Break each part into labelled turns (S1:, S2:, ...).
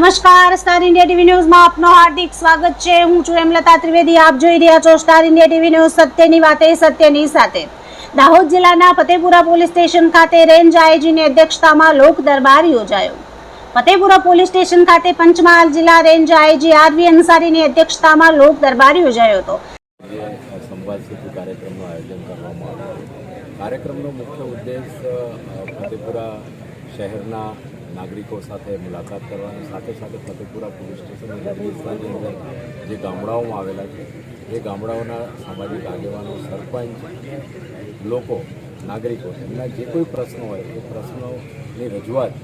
S1: નમસ્કાર star India TV ન્યૂઝમાં આપનો હાર્દિક સ્વાગત છે. હું છું હેમલતા ત્રિવેદી. આપ જોઈ રહ્યા છો સ્ટાર ઇન્ડિયા ટીવી ન્યૂઝ સત્યની વાતે, સત્યની સાથે. દાહોદ જિલ્લાના ફતેપુરા પોલીસ સ્ટેશન ખાતે રેન્જ આઈજીની અધ્યક્ષતામાં લોક દરબાર યોજાયો. ફતેપુરા પોલીસ સ્ટેશન ખાતે પંચમહાલ જિલ્લા રેન્જ આઈજી આરવી અંસારીની અધ્યક્ષતામાં લોક દરબાર યોજાયો હતો.
S2: કાર્યક્રમનો મુખ્ય ઉદ્દેશ ફતેપુરા શહેરના નાગરિકો સાથે મુલાકાત કરવાની, સાથે સાથે ફતેપુરા પોલીસ સ્ટેશન વિસ્તારની અંદર જે ગામડાઓમાં આવેલા છે, એ ગામડાઓના સામાજિક આગેવાનો, સરપંચ, લોકો, નાગરિકો, એમના જે કોઈ પ્રશ્નો હોય, એ પ્રશ્નોની રજૂઆત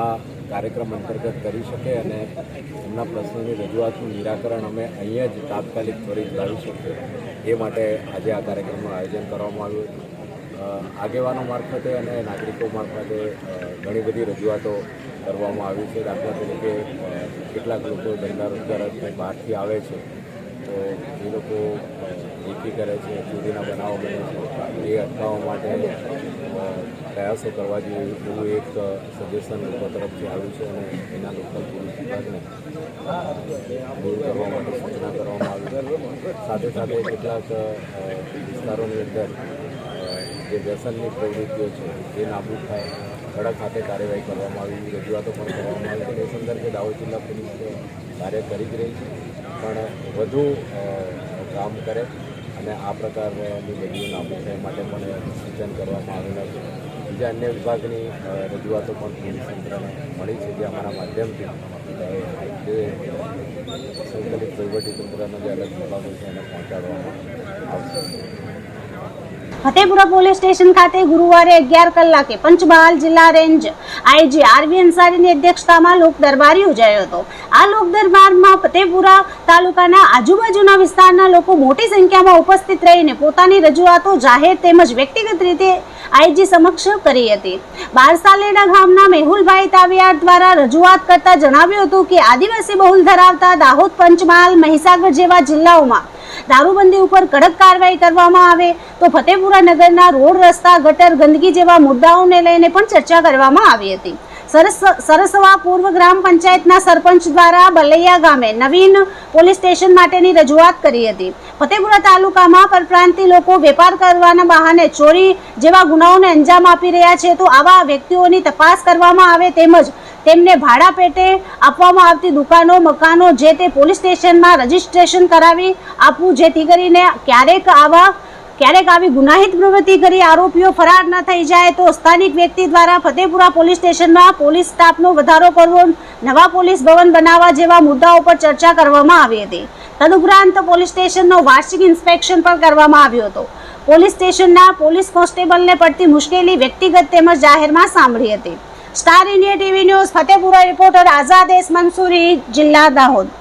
S2: આ કાર્યક્રમ અંતર્ગત કરી શકે અને એમના પ્રશ્નોની રજૂઆતનું નિરાકરણ અમે અહીંયા જ તાત્કાલિક ત્વરિત લાવી શકીએ. એ માટે આજે આ કાર્યક્રમનું આયોજન કરવામાં આવ્યું હતું. આગેવાનો મારફતે અને નાગરિકો મારફતે ઘણી બધી રજૂઆતો કરવામાં આવી છે. દાખલા તરીકે કેટલાક લોકો ધંધા રોજગાર બહારથી આવે છે. તો એ લોકો અ, કરે છે ચોરીના બનાવો બને છે. એ અટકાવવા માટે પ્રયાસો કરવા જોઈએ એવું એક સજેશન લોકો તરફથી આવ્યું છે અને એના લોકલ પોલીસ વિભાગને દૂર કરવા માટે સૂચના કરવામાં આવી છે. સાથે સાથે કેટલાક વિસ્તારોની અંદર જે વ્યસનની પ્રવૃત્તિઓ છે, એ નાબૂદ થાય. કડક ખાતે કાર્યવાહી કરવામાં આવી, રજૂઆતો પણ કરવામાં આવી. એ સંદર્ભે દાહોદ જિલ્લા પોલીસ કાર્ય કરી જ રહી છે. પણ વધુ કામ કરે અને આ પ્રકારની બધી નાબૂદ થાય માટે પણ સૂચન કરવામાં આવેલા છે. બીજા અન્ય વિભાગની રજૂઆતો પણ પોલીસ તંત્રને મળી છે, જે અમારા માધ્યમથી જે સંકલિત વહીવટીતંત્રના જે અલગ વિભાગો છે, એને પહોંચાડવામાં આવશે.
S1: ફતેપુરા પોલીસ સ્ટેશન ખાતે ગુરુવારે અગિયાર કલાકે પંચમહાલ જિલ્લા રેન્જ આઈજી આરવી અંસારીની અધ્યક્ષતામાં લોક દરબાર યોજાયો હતો. આ લોક દરબારમાં ફતેપુરા તાલુકાના આજુબાજુના વિસ્તારના લોકો મોટી સંખ્યામાં ઉપસ્થિત રહીને પોતાની રજૂઆતો જાહેર તેમજ વ્યક્તિગત રીતે આઈજી સમક્ષ કરી હતી. બારસાલેડા ગામના મેહુલભાઈ તાવિયાર દ્વારા રજૂઆત કરતા જણાવ્યું હતું કે આદિવાસી બહુલ ધરાવતા દાહોદ પંચમહાલ મહીસાગર જેવા જિલ્લાઓમાં દારૂબંધી ઉપર કડક કાર્યવાહી કરવામાં આવે તો ફતેપુરા નગરના રોડ રસ્તા ગટર ગંદકી જેવા મુદ્દાઓને લઈને પણ ચર્ચા કરવામાં આવી હતી. સરસવા પૂર્વ ગ્રામ પંચાયતના સરપંચ દ્વારા બલૈયા ગામે નવીન પોલીસ સ્ટેશન માટેની રજૂઆત કરી હતી. ફતેપુરા તાલુકામાં પરપ્રાંતિ લોકો વેપાર કરવાના બહાને ચોરી જેવા ગુનાઓને અંજામ આપી રહ્યા છે તો આવા વ્યક્તિઓની તપાસ કરવામાં આવે તેમજ તેમને ભાડા પેટે આપવામાં આવતી દુકાનો, મકાનો જે તે પોલીસ સ્ટેશનમાં રજીસ્ટ્રેશન કરાવી આપવું જેથી કરીને ક્યારેક આવા ક્યારેક આવી ગુનાહિત પ્રવૃત્તિ કરી આરોપીઓ ફરાર ન થઈ જાય તો સ્થાનિક વ્યક્તિ દ્વારા ફતેપુરા પોલીસ સ્ટેશનમાં પોલીસ સ્ટાફનો વધારો કરવો, નવા પોલીસ ભવન બનાવવા જેવા મુદ્દાઓ પર ચર્ચા કરવામાં આવી હતી. તદુપરાંત પોલીસ સ્ટેશનનો વાર્ષિક ઇન્સ્પેક્શન પણ કરવામાં આવ્યો હતો. પોલીસ સ્ટેશનના પોલીસ કોન્સ્ટેબલને પડતી મુશ્કેલી વ્યક્તિગત તેમજ જાહેરમાં સાંભળી હતી. Star India TV news Fatepura reporter Azad S Mansuri, જિલ્લા દાહોદ.